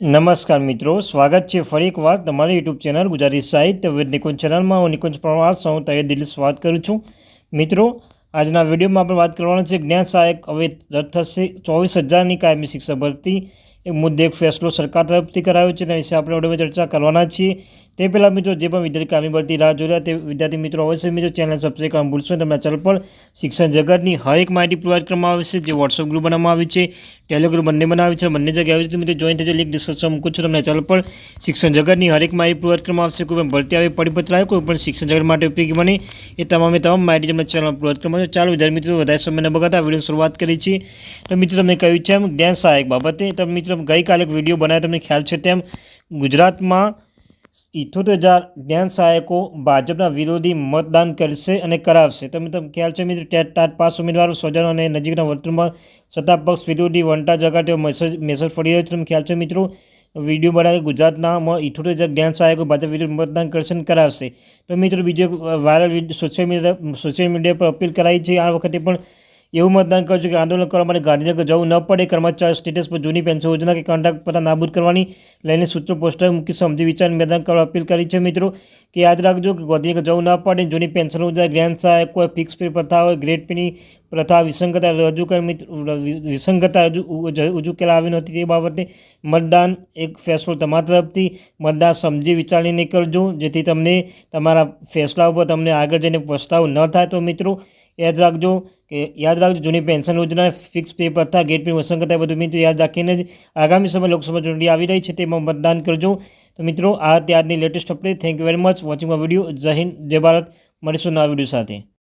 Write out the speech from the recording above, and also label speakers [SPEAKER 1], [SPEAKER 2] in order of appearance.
[SPEAKER 1] નમસ્કાર મિત્રો, સ્વાગત છે ફરી એકવાર તમારી યુટ્યુબ ચેનલ ગુજરાતી સાહિત્ય વિદ નિકુંજ ચેનલમાં. હું નિકુંજ પ્રવાસ હું તૈયાર દિલ્હી વાત કરું છું. મિત્રો, આજના વિડીયોમાં આપણે વાત કરવાના છે જ્ઞાન સહાયક હવે રદ થશે ચોવીસ હજારની કાયમી શિક્ષા ભરતી. એ મુદ્દે એક ફેસલો સરકાર તરફથી કરાયો છે, તેના વિશે આપણે વિડીયોમાં ચર્ચા કરવાના છીએ. તે પહેલાં મિત્રો જે પણ વિદ્યાર્થી કામી ભરતી રાહ જોઈ રહ્યા તે વિદ્યાર્થી મિત્રો અવશ્ય મિત્રો ચેનલ સબસ્ક્રાઈબ કરવા ભૂલશો. તમારા ચેનલ પર શિક્ષણ જગતની હરેક માહિતી પ્રોવાઈડ કરવામાં આવે છે. જે વોટ્સઅપ ગ્રુપ બનાવવામાં આવી છે ટેલિગ્રુપ બંને બનાવી છે. બંને જગ્યાએ આવી છે મિત્રો જોઈન થજો લિંક ડિસ્ક્રિપ્શન મૂકું છું. તમને ચેનલ પર શિક્ષણ જગતની હરેક માહિતી પ્રોવાઈડ કરવામાં આવશે. કોઈ પણ ભરતી આવે, પરિપત્ર આવે, કોઈ પણ શિક્ષણ જગત માટે ઉપયોગી બને, એ તમામે તમામ માહિતી તમને ચેનલ પર પ્રોવાઈડ કરવામાં આવશે. ચાલો વિદ્યાર્થી મિત્રો, વધારે સમય ન બગાડતા વીડિયો શરૂઆત કરી છે તો મિત્રો તમને કહ્યું છે એમ, જ્ઞાન સહાયક બાબતે. તમે મિત્રો ગઈકાલે એક વીડિયો બનાવ્યો, તમને ખ્યાલ છે તેમ, ગુજરાતમાં ઇઠ્ઠોતેર હજાર જ્ઞાન સહાયકો ભાજપના વિરોધી મતદાન કરશે અને કરાવશે. તમે તમને ખ્યાલ છે મિત્રો, ટેટ ટાટ પાસ ઉમેદવારો સ્વજનો અને નજીકના વર્તુળમાં સત્તા પક્ષ વિરોધી વંટા જગાટે મેસેજ મેસેજ ફરી રહ્યો છે. તમને ખ્યાલ છે મિત્રો, વીડિયો બનાવી ગુજરાતનામાં ઇઠોતેર હજાર જ્ઞાન સહાયકો ભાજપ વિરુદ્ધ મતદાન કરશે અને કરાવશે. તો મિત્રો, બીજો viral social media social media પર અપીલ કરાઈ છે. આ વખતે પણ એવું મતદાન કરજો કે આંદોલન કરવા માટે ગાંધીનગર જવું ન પડે, કર્મચારી સ્ટેટસ પર જૂની પેન્શન યોજના કે કોન્ટ્રાક્ટ પતા નાબૂદ કરવાની લઈને સૂત્રો પોસ્ટર મૂકી સમજી વિચાર મેદાન કરવા અપીલ કરી છે મિત્રો. કે યાદ રાખજો કે ગાંધીનગર જવું ન પડે, જૂની પેન્શન યોજના, ગ્રેન્ડ સહાય કોઈ ફિક્સ પે પ્રથા હોય ગ્રેડ પીની પ્રથા વિસંગતા રજૂ કરી વિસંગતા રજૂ આવી નહોતી તે બાબતે મતદાન એક ફેસલો તમારા તરફથી મતદાન સમજી વિચારીને કરજો જેથી તમને તમારા ફેસલા ઉપર તમને આગળ જઈને પસ્તાવો ન થાય. તો મિત્રો, યાદ રાખજો કે, યાદ રાખજો જૂની પેન્શન યોજના, ફિક્સ પે પ્રથા, ગેટ પે વસંગતા બધું મિત્રો યાદ રાખીને જ આગામી સમય લોકસભા ચૂંટણી આવી રહી છે તેમાં મતદાન કરજો. તો મિત્રો, આ ત્યારની latest update. Thank you very much watching my video જય હિન્દ જય ભારત મળીશું નવા વીડિયો સાથે.